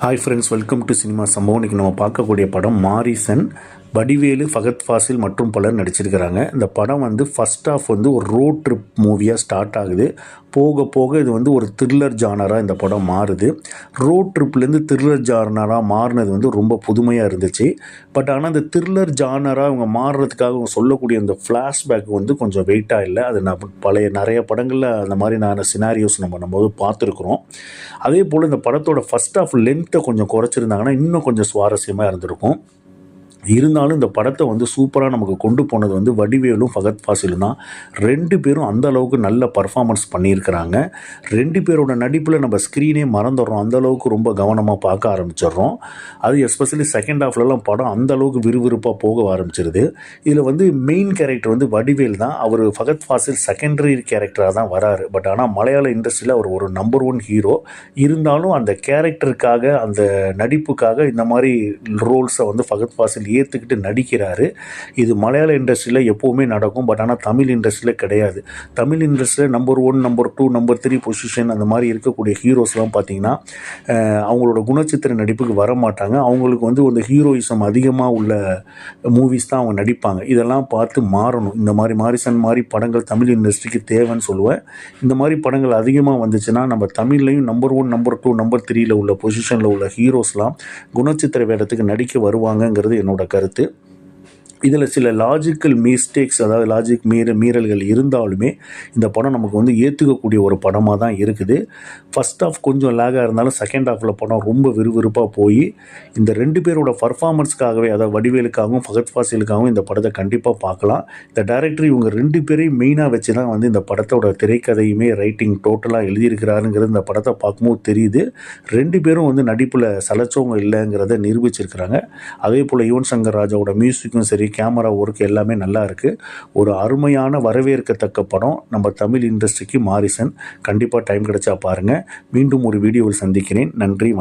Hi friends welcome to cinema சம்பவம் இன்றைக்கி நம்ம பார்க்கக்கூடிய படம் மாரிசன். வடிவேலு ஃபகத் ஃபாசில் மற்றும் பலர் நடிச்சிருக்கிறாங்க. இந்த படம் வந்து ஃபர்ஸ்ட் ஆஃப் வந்து ஒரு ரோட் ட்ரிப் மூவியாக ஸ்டார்ட் ஆகுது. போக போக இது வந்து ஒரு த்ரில்லர் ஜானராக இந்த படம் மாறுது. ரோட் ட்ரிப்லேருந்து த்ரில்லர் ஜானராக மாறினது வந்து ரொம்ப புதுமையாக இருந்துச்சு. பட் ஆனால் அந்த த்ரில்லர் ஜானராக அவங்க மாறுறதுக்காக அவங்க சொல்லக்கூடிய அந்த ஃப்ளாஷ்பேக் வந்து கொஞ்சம் வெயிட்டாக இல்லை. அது நான் பழைய நிறைய படங்களில் அந்த மாதிரி நான் சினாரியோஸ் நம்ம நம்ம வந்து பார்த்துருக்குறோம். அதே போல் இந்த படத்தோட ஃபர்ஸ்ட் ஆஃப் லென்த்தை கொஞ்சம் குறைச்சிருந்தாங்கன்னா இன்னும் கொஞ்சம் சுவாரஸ்யமாக இருந்திருக்கும். இருந்தாலும் இந்த படத்தை வந்து சூப்பராக நமக்கு கொண்டு போனது வந்து வடிவேலும் ஃபகத் ஃபாசிலும் தான். ரெண்டு பேரும் அந்த அளவுக்கு நல்ல பர்ஃபார்மன்ஸ் பண்ணியிருக்கிறாங்க. ரெண்டு பேரோட நடிப்பில் நம்ம ஸ்க்ரீனே மறந்துடுறோம். அந்த அளவுக்கு ரொம்ப கவனமாக பார்க்க ஆரம்பிச்சிடுறோம். அது எஸ்பெஷலி செகண்ட் ஹாஃப்லலாம் படம் அந்த அளவுக்கு விறுவிறுப்பாக போக ஆரம்பிச்சிருது. இதில் வந்து மெயின் கேரக்டர் வந்து வடிவேல் தான். அவர் ஃபகத் ஃபாசில் செகண்டரி கேரக்டராக தான் வராரு. பட் ஆனால் மலையாள இண்டஸ்ட்ரியில் அவர் ஒரு நம்பர் ஒன் ஹீரோ இருந்தாலும் அந்த கேரக்டருக்காக அந்த நடிப்புக்காக இந்த மாதிரி ரோல்ஸை வந்து ஃபகத் ஃபாசில் ஏற்றுக்கிட்டு நடிக்கிறாரு. இது மலையாள இண்டஸ்ட்ரியில் எப்போவுமே நடக்கும். பட் ஆனால் தமிழ் இண்டஸ்ட்ரியில் கிடையாது. தமிழ் இண்டஸ்ட்ரியில் number one number two number three position அந்த மாதிரி இருக்கக்கூடிய ஹீரோஸ்லாம் பார்த்தீங்கன்னா அவங்களோட குணச்சித்திர நடிப்புக்கு வர மாட்டாங்க. அவங்களுக்கு வந்து ஒரு ஹீரோயிசம் அதிகமாக உள்ள மூவிஸ் தான் அவங்க நடிப்பாங்க. இதெல்லாம் பார்த்து மாறணும். இந்த மாதிரி மாரிசன் மாதிரி படங்கள் தமிழ் இண்டஸ்ட்ரிக்கு தேவைன்னு சொல்லுவேன். இந்த மாதிரி படங்கள் அதிகமாக வந்துச்சுன்னா நம்ம தமிழ்லையும் number one number two number த்ரீயில் உள்ள பொசிஷனில் உள்ள ஹீரோஸ்லாம் குணச்சித்திர வேடத்துக்கு நடிக்க வருவாங்கங்கிறது என்னோட கருத்து. இதில் சில லாஜிக்கல் மிஸ்டேக்ஸ் அதாவது லாஜிக் மீற மீறல்கள் இருந்தாலுமே இந்த படம் நமக்கு வந்து ஏற்றுக்கக்கூடிய ஒரு படமாக தான் இருக்குது. ஃபஸ்ட் ஆஃப் கொஞ்சம் லேகாக இருந்தாலும் செகண்ட் ஆஃபில் படம் ரொம்ப விறுவிறுப்பாக போய் இந்த ரெண்டு பேரோட பர்ஃபார்மன்ஸ்க்காகவே அதாவது வடிவேலுக்காகவும் ஃபகத் ஃபாசிலுக்காகவும் இந்த படத்தை கண்டிப்பாக பார்க்கலாம். இந்த டைரக்டர் இவங்க ரெண்டு பேரையும் மெயினாக வச்சு தான் வந்து இந்த படத்தோட திரைக்கதையுமே ரைட்டிங் டோட்டலாக எழுதியிருக்கிறாருங்கிறது இந்த படத்தை பார்க்கும்போது தெரியுது. ரெண்டு பேரும் வந்து நடிப்பில் சலைச்சவங்க இல்லைங்கிறத நிரூபிச்சிருக்கிறாங்க. அதே போல் யுவன் சங்கர் ராஜாவோட மியூசிக்கும் சரி கேமரா ஒர்க் எல்லாமே நல்லா இருக்குது ஒரு அருமையான வரவேற்கத்தக்க படம். நம்ம தமிழ் இண்டஸ்ட்ரிக்கு மாரிசன். கண்டிப்பாக டைம் கிடைச்சா பாருங்கள் மீண்டும் ஒரு வீடியோவில் சந்திக்கிறேன். நன்றி வணக்கம்.